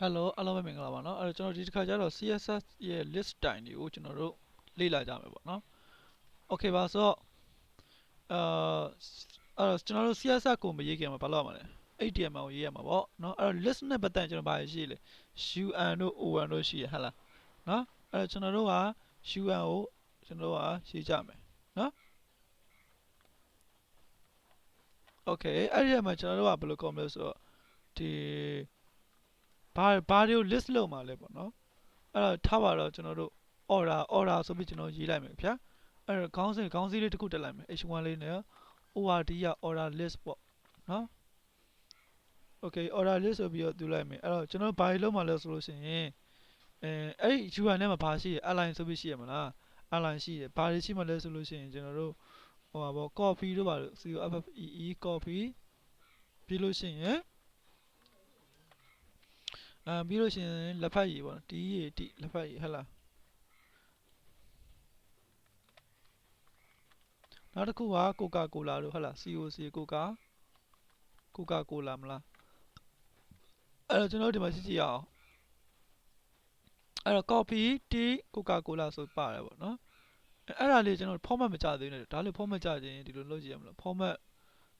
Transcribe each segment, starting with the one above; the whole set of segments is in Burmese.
Hello အားလုံးပဲမင်္ဂလာပါเนาะအဲ့တော့ကျွန်တော်ဒီတစ်ခါကျတော့ CSS ရဲ့ list တိုင်တွေကိုကျွန်တော်တို့လေ့လာကြမယ်ပေါ့เนาะ Okay ပါဆိုတော့အာအဲ့တော့ကျွန်တော်တို့ CSS ကိုမရေးခင်မှာဘာလုပ်ရမလဲ HTML ကိုရေးရမှာပေါ့เนาะအဲ့တော့ list နဲ့ပတ်သက်ရင်ကျွန်တော်ဘာရေးလဲ UN တို့ ON တို့ရှိရဟဟလားเนาะအဲ့တော့ကျွန်တော်တို့က UN ကိုကျွန်တော်တို့ကရေးကြမယ်เนาะ Okay အဲ့ဒီမှာကျွန်တော်တို့ကဘယ်လိုကောမလဲဆိုတော့ဒီ ဘာဘာတွေကို list လုပ်မှာလဲပေါ့နော်အဲ့တော့ထားပါတော့ကျွန်တော်တို့ order order ဆိုပြီးကျွန်တော်ရေးလိုက်မယ်ဗျာအဲ့တော့ခေါင်းစဉ်ခေါင်းစည်းလေးတစ်ခုတက်လိုက်မယ် h1 လေးနဲ့ ord ရ order list ပေါ့နော် okay order list ဆိုပြီးတော့တူလိုက်မယ်အဲ့တော့ကျွန်တော်ဘာတွေလုပ်မှာလဲဆိုလို့ရှိရင်အဲအဲ့ဒီ UI နဲ့မှာဘာရှိရ align ဆိုပြီးရှိရမလား align ရှိရဘာတွေရှိမှလဲဆိုလို့ရှိရင်ကျွန်တော်တို့ဟိုပါပေါ့ copy တို့ပါလို့ COFFE copy ပြီးလို့ရှိရင် အဲပြီးလို့ရှိရင်လက်ဖက်ရည်ပေါ့နော်တီးရည်တီးလက်ဖက်ရည်ဟဲ့လားနောက်တစ်ခုကကိုကာကိုလာတို့ဟဲ့လား COC ကိုကာကိုကာကိုလာမလားအဲ့တော့ကျွန်တော်တို့ဒီမှာကြည့်ကြည့်အောင်အဲ့တော့ copy tea coca cola ဆိုပါတယ်ပေါ့နော်အဲ့ဒါလေးကျွန်တော် format မကြသေးဘူးねဒါလေး format ကြခြင်းဒီလိုလုပ်ကြည့်ရမလား format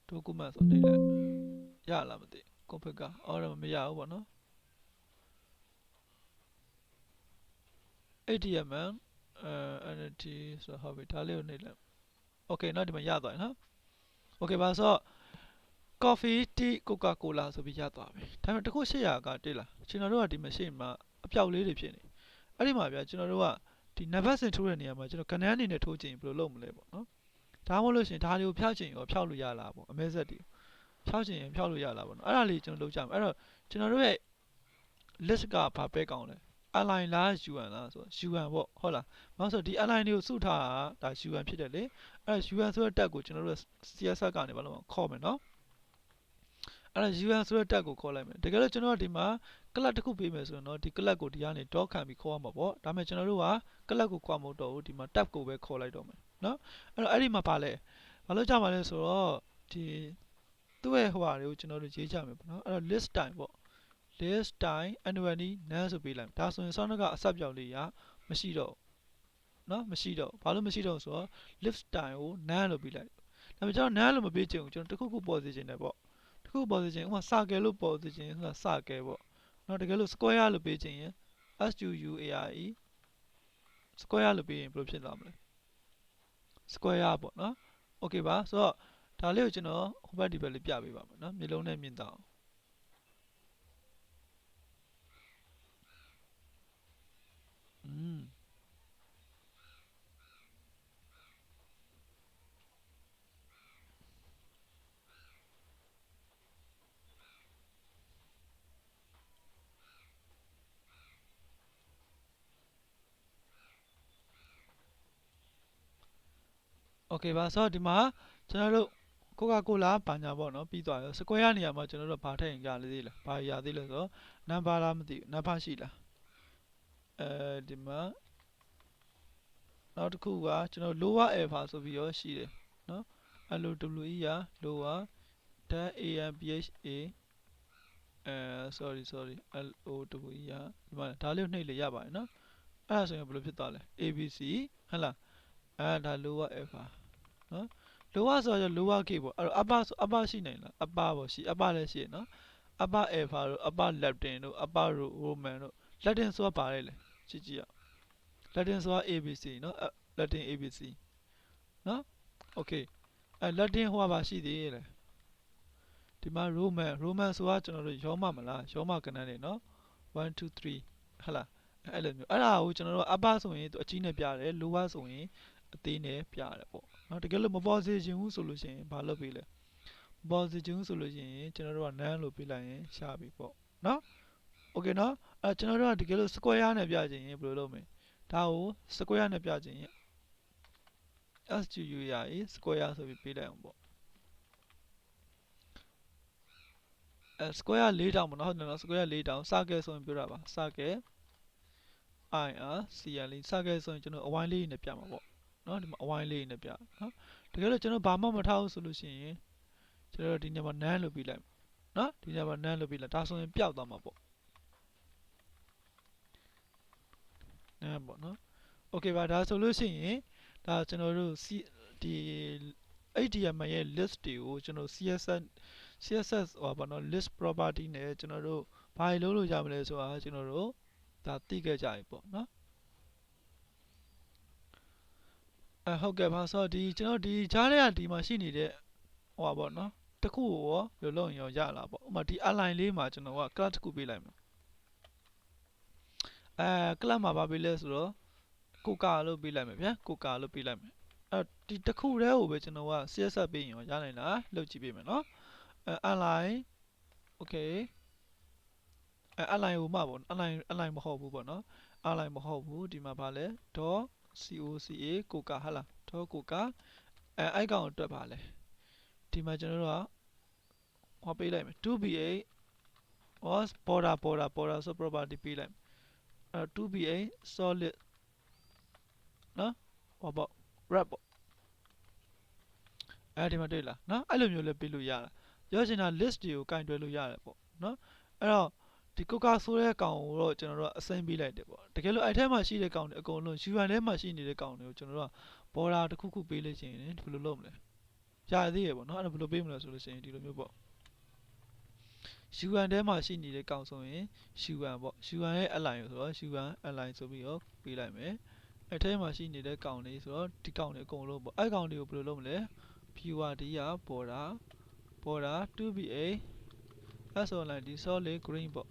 document ဆိုနေလေရလားမသိ config ကအော်မရဘူးပေါ့နော် HTML အဲ NT ဆိုတော့ဟုတ်ပြီဒါလေးကိုနှိပ်လိုက် Okay နောက်ဒီမှာရသွားပြီနော် Okay ပါဆိုတော့ coffee tea coca cola ဆိုပြီးရသွားပြီဒါပေမဲ့တခု800ကတိလားကျွန်တော်တို့ကဒီ machine မှာအပြောက်လေးတွေဖြစ်နေအဲ့ဒီမှာဗျာကျွန်တော်တို့ကဒီနံပါတ်စဉ်ထိုးတဲ့နေရာမှာကျွန်တော်ကဏ္ဍအနေနဲ့ထိုးချင်ဘယ်လိုလုပ်မလဲပေါ့နော်ဒါမှမဟုတ်လို့ရှိရင်ဒါတွေကိုဖျောက်ချင်ရောဖျောက်လို့ရလားပေါ့အမဲဆက်တွေဖျောက်ချင်ရင်ဖျောက်လို့ရလားပေါ့နော်အဲ့ဒါလေးကျွန်တော်လုပ်ကြမယ်အဲ့တော့ကျွန်တော်တို့ရဲ့ list ကဘာပဲကောင်းလဲ align လား UN လားဆိုတော့ UN ပေါ့ဟုတ်လားဘာလို့ဆိုတော့ဒီ align တွေကိုစုထားတာဒါ UN ဖြစ်တယ်လေအဲ့ဒါ UN ဆိုတဲ့ tag ကိုကျွန်တော်တို့ CSS ကနေဘာလို့ခေါ်မယ်နော်အဲ့ဒါ UN ဆိုတဲ့ tag ကိုခေါ်လိုက်မယ်တကယ်လို့ကျွန်တော်တို့ဒီမှာ class တစ်ခုပေးမယ်ဆိုရင်တော့ဒီ class ကိုဒီကနေ dot ခံပြီးခေါ်ရမှာပေါ့ဒါပေမဲ့ကျွန်တော်တို့က class ကိုခေါ်မဟုတ်တော့ဘူးဒီမှာ tab ကိုပဲခေါ်လိုက်တော့မယ်နော်အဲ့တော့အဲ့ဒီမှာပါလဲဘာလို့ကြမှာလဲဆိုတော့ဒီသူ့ရဲ့ဟိုဟာတွေကိုကျွန်တော်တို့ရေးကြမယ်ပေါ့နော်အဲ့တော့ list time ပေါ့ this time annually none ဆိုပေးလိုက်ဒါဆိုရင် sound ကအဆက်ပြောင်းလေးရမရှိတော့နော်မရှိတော့ဘာလို့မရှိတော့ဆိုတော့ lift time ကို none လို့ပေးလိုက်ဒါပေမဲ့ကျွန်တော် none လို့မပေးချင်ဘူးကျွန်တော်တခုခုပေါ်စေချင်တယ်ပေါ့တခုပေါ်စေချင်ဥမာစကယ်လို့ပေါ်စေချင်ဆိုတာစကယ်ပေါ့နော်တကယ်လို့ square လို့ပေးချင်ရင် s u u a r e square လို့ပေးရင်ဘယ်လိုဖြစ်လာမလဲ square ပေါ့နော် okay ပါဆိုတော့ဒါလေးကိုကျွန်တော်ဟိုဘက်ဒီဘက်လေးပြပေးပါမယ်နော်မျိုးလုံးနဲ့မြင်တာအောင် อืมโอเคပါဆိုတော့ဒီမှာကျွန်တော်တို့ကိုကာကိုလာဘာညာပေါ့နော်ပြီးသွားရောစကွဲရနေရာမှာကျွန်တော်တို့ဘာထည့်ရင်ရသေးလဲဘာရသေးလဲဆိုတော့နံပါတ်လားမသိဘူးနံပါတ်ရှိလား အဲဒီမှာနောက်တစ်ခုကကျွန်တော် lower alpha ဆိုပြီးတော့ရှိတယ်နော် LOWE ရ lower dash AMPHA အဲ sorry sorry LOWE ရဒီမှာဒါလေးကိုနှိပ်လေရပါတယ်နော်အဲ့ဒါဆိုရင်ဘယ်လိုဖြစ်သွားလဲ ABC ဟုတ်လားအဲဒါ lower alpha နော် lower ဆိုတော့ lower k ပေါ့အဲ့တော့ upper ဆို upper ရှိနိုင်လား upper ပေါ့ရှိ upper လည်းရှိရနော် upper alpha တို့ upper latin တို့ upper roman တို့ latin ဆိုတာပါတယ်လေ ကြည့်ကြည့်ရ latin ဆိုတာ abc နော် latin abc နော် okay အဲ latin ဟိုပါရှိသေးလေဒီမှာ roman roman ဆိုတာကျွန်တော်တို့ရောမမလားရောမကဏ္ဍနေနော်1 2 3ဟဟလားအဲ့လိုမျိုးအဲ့ဒါကိုကျွန်တော်တို့ upper ဆိုရင်သူအကြီးနဲ့ပြတယ် lower ဆိုရင်အသေးနဲ့ပြရတယ်ပေါ့နော်တကယ်လို့မပေါ်စေချင်ဘူးဆိုလို့ရှိရင်ဘာလုပ်ပေးလဲမပေါ်စေချင်ဘူးဆိုလို့ရှိရင်ကျွန်တော်တို့က none လို့ပြလိုက်ရင်ရှာပြီပေါ့နော် okay နော် အဲကျွန်တော်တို့ကတကယ်လို့ square နဲ့ပြချင်ရင်ဘယ်လိုလုပ်မလဲဒါကို square နဲ့ပြချင်ရင် SQU ရရေး square ဆိုပြီးပေးလိုက်အောင်ပေါ့အဲ square ၄တောင်ပေါ့နော်ဟုတ်တယ်နော် square ၄တောင် circle ဆိုရင်ပြောတာပါ circle IR CL လေး circle ဆိုရင်ကျွန်တော်အဝိုင်းလေးနဲ့ပြမှာပေါ့နော်ဒီမှာအဝိုင်းလေးနဲ့ပြနော်တကယ်လို့ကျွန်တော်ဘာမှမထားဘူးဆိုလို့ရှိရင်ကျွန်တော်ဒီနေရာမှာ none လို့ပြလိုက်နော်ဒီနေရာမှာ none လို့ပြလိုက်ဒါဆိုရင်ပျောက်သွားမှာပေါ့ နန်းပေါ့နော် okay ပါဒါဆိုလို့ရှိရင်ဒါကျွန်တော်တို့ C ဒီ HTML ရဲ့ list တွေကိုကျွန်တော် CSS CSS ဟောပါတော့ list property နဲ့ကျွန်တော်တို့ဘာတွေလုပ်လို့ရမလဲဆိုတာကျွန်တော်တို့ဒါသိခဲ့ကြပြီပေါ့နော်အဲဟုတ်ကဲ့ပါဆိုတော့ဒီကျွန်တော်ဒီကြားထဲကဒီမှာရှိနေတဲ့ဟောပါပေါ့နော်တစ်ခုကိုရောဘယ်လိုလုပ်ရင်ရောရလာပေါ့ဥပမာဒီ align လေးမှာကျွန်တော်က class တစ်ခုပေးလိုက်မ ယ်အဲ class မှာဘာပေးလဲဆိုတော့ coca လို့ပေးလိုက်မယ်ဗျာ coca လို့ပေးလိုက်မယ်အဲဒီတစ်ခုတည်းကိုပဲကျွန်တော်က CSS ပေးရင်ရောရနိုင်လားလုပ်ကြည့်ပေးမယ်နော်အဲ align okay အဲ align ကိုမှပေါ့ align align မဟုတ်ဘူးပေါ့နော် align မဟုတ်ဘူးဒီမှာဗာလဲ .coca coca ဟာလား .coca အဲအဲ့ကောင်ကိုတွက်ပါလဲဒီမှာကျွန်တော်တို့ကဟောပေးလိုက်မယ် 2ba was border border border ဆို property ပေးလိုက်မယ်အဲ 2ba solid နော်ဟောပေါ့ wrap ပေါ့အဲဒီမှာတွေ့လားနော်အဲ့လိုမျိုးလည်းပေးလို့ရတာပြောချင်တာ list တွေကိုကင်တွယ်လို့ရတယ်ပေါ့နော်အဲ့တော့ဒီကိုကာဆိုတဲ့ကောင်ကိုတော့ကျွန်တော်တို့ကအစိမ့်ပေးလိုက်တယ်ပေါ့တကယ်လို့အဲ့ထဲမှာရှိတဲ့ကောင်တွေအကုန်လုံး UI ထဲမှာရှိနေတဲ့ကောင်တွေကိုကျွန်တော်တို့က border တစ်ခုခုပေးလို့ရှိရင်ဘယ်လိုလုပ်မလဲရသေးရပေါ့နော်အဲ့ဒါဘယ်လိုပေးမလဲဆိုလို့ရှိရင်ဒီလိုမျိုးပေါ့ UN ထဲမှာရှိနေတဲ့ကောင်ဆိုရင် UN ပေါ့ UN ရဲ့ align ဆိုတော့ UN align ဆိုပြီးတော့ပေးလိုက်မယ်အဲ့ထဲမှာရှိနေတဲ့ကောင်တွေဆိုတော့ဒီကောင်တွေအကုန်လုံးပေါ့အဲ့ကောင်တွေကိုဘယ်လိုလုပ်မလဲ viewer ဒီက border border 2ba အဲ့ဆိုလိုက်ဒီ solid green ပေါ့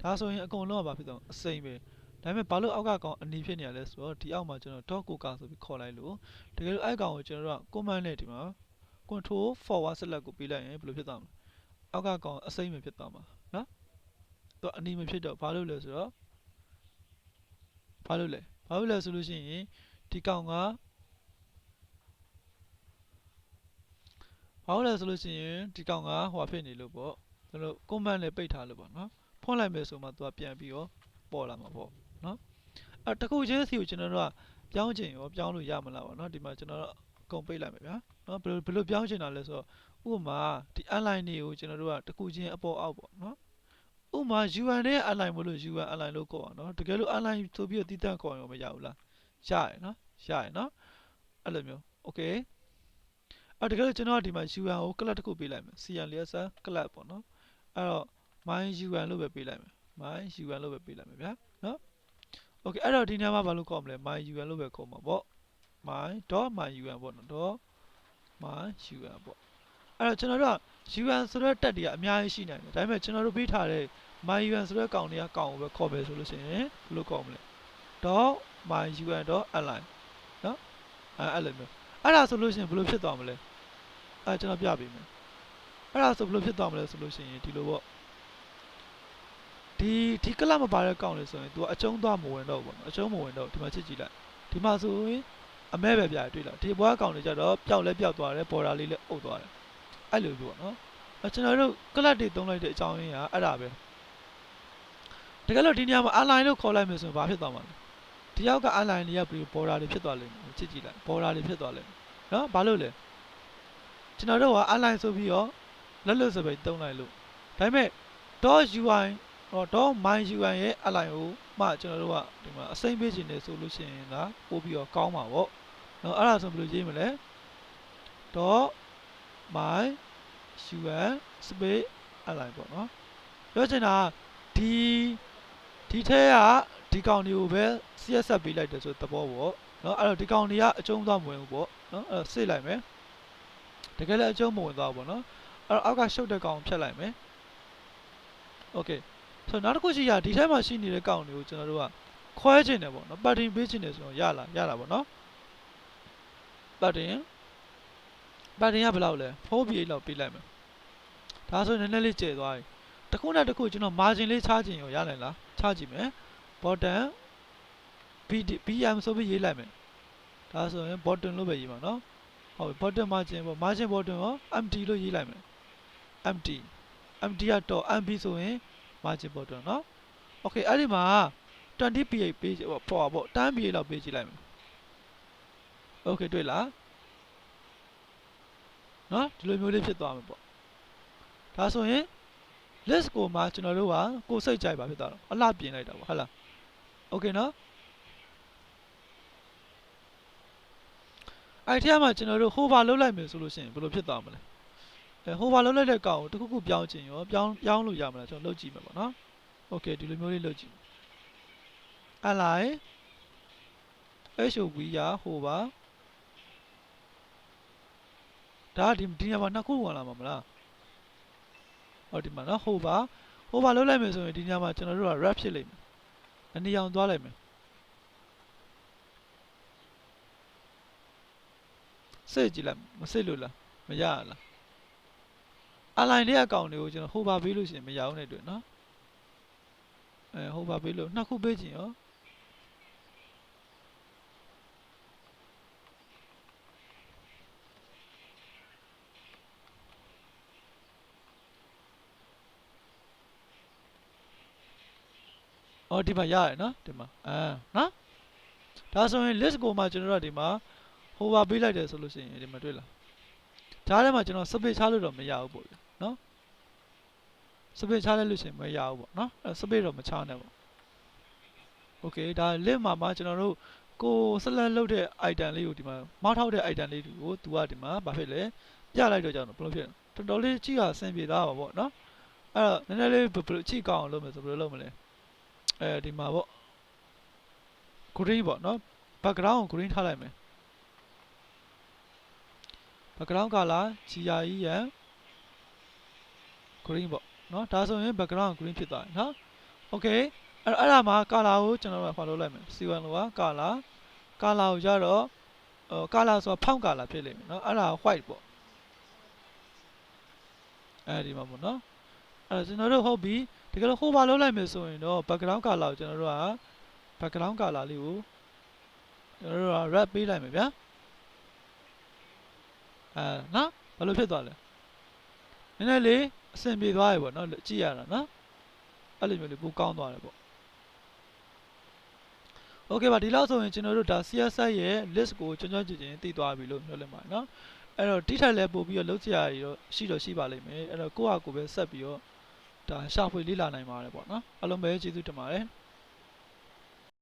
ဒါဆိုရင်အကုန်လုံးကဘာဖြစ်သွားအစိမ့်ပဲဒါပေမဲ့ဘာလို့အောက်ကကောင်အနီဖြစ်နေရလဲဆိုတော့ဒီအောက်မှာကျွန်တော် dot coca ဆိုပြီးခေါ်လိုက်လို့တကယ်လို့အဲ့ကောင်ကိုကျွန်တော်တို့က command နဲ့ဒီမှာ control forward select ကိုပေးလိုက်ရင်ဘယ်လိုဖြစ်သွားမလဲ အောက်ကကောင်အစိမ့်ပဲဖြစ်သွားမှာနော်သူအနီမဖြစ်တော့ဘာလို့လဲဆိုတော့ဘာလို့လဲဘာလို့လဲဆိုလို့ရှိရင်ဒီကောင်ကဘာလို့လဲဆိုလို့ရှိရင်ဒီကောင်ကဟိုဖြစ်နေလို့ပေါ့ကျွန်တော် command နဲ့ပိတ်ထားလို့ပေါ့နော်ဖွင့်လိုက်မယ်ဆိုမှသူကပြန်ပြီးတော့ပေါ်လာမှာပေါ့နော်အဲတခုချင်းစီကိုကျွန်တော်တို့ကပြောင်းချင်ရောပြောင်းလို့ရမလားပေါ့နော်ဒီမှာကျွန်တော်တို့အကုန်ပိတ်လိုက်မယ်ဗျာနော်ဘယ်လိုဘယ်လိုပြောင်းချင်တာလဲဆိုတော့ ဥပမာဒီ align တွေကိုကျွန်တော်တို့ကတခုချင်းအပေါ်အောက်ပေါ့နော်ဥပမာ UN နဲ့ align မလို့ UN align လို့ခေါ်အောင်နော်တကယ်လို့ align ဆိုပြီးတော့တည်တံ့ခေါ်ရင်မရဘူးလားရရနော်ရရနော်အဲ့လိုမျိုး okay အဲ့တကယ်လို့ကျွန်တော်ကဒီမှာ UN ကို class တစ်ခုပေးလိုက်မယ် CN လျက်စာ class ပေါ့နော်အဲ့တော့ my un လို့ပဲပေးလိုက်မယ် my un လို့ပဲပေးလိုက်မယ်ဗျာနော် okay အဲ့တော့ဒီနေရာမှာဘာလို့ခေါ်မလဲ my un လို့ပဲခေါ်မှာပေါ့ my .my un ပေါ့နော် .my un ပေါ့ အဲ့တော့ကျွန်တော်တို့က un ဆိုတဲ့တက်တွေကအများကြီးရှိနိုင်တယ်ဒါပေမဲ့ကျွန်တော်တို့ပေးထားတဲ့ my un ဆိုတဲ့ကောင်တွေကကောင်ကိုပဲခေါ်ပဲဆိုလို့ရှိရင်ဘယ်လိုခေါ်မလဲ .my un .align နော်အဲ့အဲ့လိုမျိုးအဲ့ဒါဆိုလို့ရှိရင်ဘယ်လိုဖြစ်သွားမလဲအဲ့ကျွန်တော်ပြပေးမယ်အဲ့ဒါဆိုဘယ်လိုဖြစ်သွားမလဲဆိုလို့ရှိရင်ဒီလိုပေါ့ဒီဒီကလပ်မပါတဲ့ကောင်လေဆိုရင် तू အကျုံးသွားမဝင်တော့ဘူးပေါ့နော်အကျုံးမဝင်တော့ဒီမှာချစ်ကြည့်လိုက်ဒီမှာဆိုရင်အမဲပဲပြရတွေ့လားဒီဘွားကောင်တွေကြတော့ပျောက်လဲပျောက်သွားတယ်ပေါ်တာလေးလည်းအုပ်သွားတယ် အဲ့လိုပေါ့နော်ကျွန်တော်တို့ကလပ်တွေသုံးလိုက်တဲ့အကြောင်းရင်းကအဲ့ဒါပဲတကယ်လို့ဒီနေရာမှာ align လို့ခေါ်လိုက်မယ်ဆိုရင်ဘာဖြစ်သွားမှာလဲတယောက်က align တွေကပြီး border တွေဖြစ်သွားလိမ့်မယ်ချစ်ကြည့်လိုက် border တွေဖြစ်သွားလိမ့်မယ်နော်ဘာလို့လဲကျွန်တော်တို့က align ဆိုပြီးတော့လက်လွတ်စပယ်သုံးလိုက်လို့ဒါပေမဲ့ .ui တော့ my ui ရဲ့ align ကိုမှကျွန်တော်တို့ကဒီမှာအစိမ့်ပေးခြင်းနဲ့ဆိုလို့ရှိရင်ကပို့ပြီးတော့ကောင်းမှာပေါ့နော်အဲ့ဒါဆိုဘယ်လိုရေးမလဲ .ui my un space align ပေါ့နော်ပြောချင်တာဒီဒီထဲကဒီကောင်တွေကိုပဲ CS ဆက်ပေးလိုက်တယ်ဆိုသဘောပေါ့နော်အဲ့တော့ဒီကောင်တွေကအကျုံးသွားမဝင်ဘူးပေါ့နော်အဲ့တော့စစ်လိုက်မယ်တကယ်လည်းအကျုံးမဝင်သွားဘူးပေါ့နော်အဲ့တော့အောက်ကရှုပ်တဲ့ကောင်ဖြတ်လိုက်မယ် okay ဆိုတော့နောက်တစ်ခုရှိရဒီထဲမှာရှိနေတဲ့ကောင်တွေကိုကျွန်တော်တို့ကခွဲချင်တယ်ပေါ့နော်ပတ်တင်ပေးချင်တယ်ဆိုတော့ရလာရလာပေါ့နော်ပတ်တင် ပန်တင်ကဘယ်လောက်လဲ 4PA လောက်ပေးလိုက်မယ်ဒါဆိုနည်းနည်းလေးကျယ်သွားပြီတစ်ခုနဲ့တစ်ခုကျွန်တော် margin လေးချခြင်းရောရနိုင်လားချကြည့်မယ် bottom BM ဆိုပြီးရေးလိုက်မယ်ဒါဆိုရင် bottom လို့ပဲရေးမှာနော်ဟုတ်ပြီ bottom margin ပေါ့ margin bottom ရော empty လို့ရေးလိုက်မယ် empty empty ကတော့ mb ဆိုရင် margin bottom နော် okay အဲ့ဒီမှာ 20ph ပေးပေါ့ပေါ့ 10ph လောက်ပေးကြည့်လိုက်မယ် okay တွေ့လား နော်ဒီလိုမျိုးလေးဖြစ်သွားမှာပေါ့ဒါဆိုရင် list ကိုမှကျွန်တော်တို့ကကိုစိတ်ကြိုက်ပါဖြစ်သွားတော့အလှပြင်လိုက်တာပေါ့ဟုတ်လား okay နော်အဲ့ထဲမှာကျွန်တော်တို့ hover လုပ်လိုက်မယ်ဆိုလို့ရှိရင်ဘယ်လိုဖြစ်သွားမလဲအဲ hover လုပ်လိုက်တဲ့ကောင်ကိုတစ်ခုခုပြောင်းချင်ရောပြောင်းပြောင်းလို့ရမလားကျွန်တော်လုပ်ကြည့်မယ်ပေါ့နော် okay ဒီလိုမျိုးလေးလုပ်ကြည့်အလိုက် HOV ရ hover ဒါဒီဒီညမှာနှစ်ခုဝင်လာမှာမလားဟောဒီမှာနော် hover hover လုပ်လိုက်မယ်ဆိုရင်ဒီညမှာကျွန်တော်တို့က wrap ဖြစ်လိမ့်မယ်အနီအောင်သွားလိုက်မယ်စစ်ကြည့်လိုက်မစစ်လို့လားမရလား align တဲ့အကောင်တွေကိုကျွန်တော် hover ပေးလို့ရှိရင်မရအောင်နဲ့တွေ့နော်အဲ hover ပေးလို့နှစ်ခုပေးချင်ရော အော်ဒီမှာရတယ်နော်ဒီမှာအာနော်ဒါဆိုရင် list ကိုမှကျွန်တော်တို့ကဒီမှာ hover ပေးလိုက်တယ်ဆိုလို့ရှိရင်ဒီမှာတွေ့လားဒါထဲမှာကျွန်တော် space ချလို့တော့မရဘူးပေါ့ဗျာနော် space ချလိုက်လို့ရှိရင်မရဘူးပေါ့နော်အဲ space တော့မချနဲ့ပေါ့ okay ဒါ list မှာမှကျွန်တော်တို့ကို select လုပ်တဲ့ item လေးကိုဒီမှာမောက်ထောက်တဲ့ item လေးတွေကို तू ကဒီမှာဘာဖြစ်လဲပြလိုက်တော့ကြောင့်ဘယ်လိုဖြစ်လဲတော်တော်လေးကြည့်ရအဆင်ပြေသားပါပေါ့နော်အဲ့တော့နည်းနည်းလေးဘယ်လိုကြည့်ကောင်းအောင်လုပ်မယ်ဆိုဘယ်လိုလုပ်မလဲ အဲဒီမှာပေါ့ green ပေါ့နော် background ကို green ထားလိုက်မယ် background color GRE ရန် green ပေါ့နော်ဒါဆိုရင် background green ဖြစ်သွားပြီနော် okay အဲ့အဲ့ဒါမှာ color ကိုကျွန်တော်တို့ follow လိုက်မယ် C1 လို့က color color ကိုကြတော့ဟို color ဆိုတာဖောင်း color ဖြစ်လိမ့်မယ်နော်အဲ့ဒါ white ပေါ့အဲ့ဒီမှာပေါ့နော်အဲ့တော့ကျွန်တော်တို့ဟုတ်ပြီ တကယ်လို့ဟိုပါလောက်လိုက်မယ်ဆိုရင်တော့ background color ကိုကျွန်တော်တို့က background color လေးကိုကျွန်တော်တို့က red ပေးလိုက်မယ်ဗျာအဲနော်ဘယ်လိုဖြစ်သွားလဲနည်းနည်းလေးအဆင်ပြေသွားပြီပေါ့နော်ကြည့်ရတာနော်အဲ့လိုမျိုးလေးပိုကောင်းသွားတယ်ပေါ့ Okay ပါဒီလောက်ဆိုရင်ကျွန်တော်တို့ဒါ CSS ရဲ့ list ကိုကျွန်တော်ကြည့်ချင်းသိသွားပြီလို့ပြောလိုက်ပါတယ်နော်အဲ့တော့တိထိုက်လဲပို့ပြီးတော့လုပ်ကြရရတော့ရှိတော့ရှိပါလိမ့်မယ်အဲ့တော့ကိုယ့်ဟာကိုယ်ပဲဆက်ပြီးတော့ ဒါရှာဖွေလေ့လာနိုင်ပါတယ်ပေါ့နော်အားလုံးပဲကျေးဇူးတင်ပါတယ်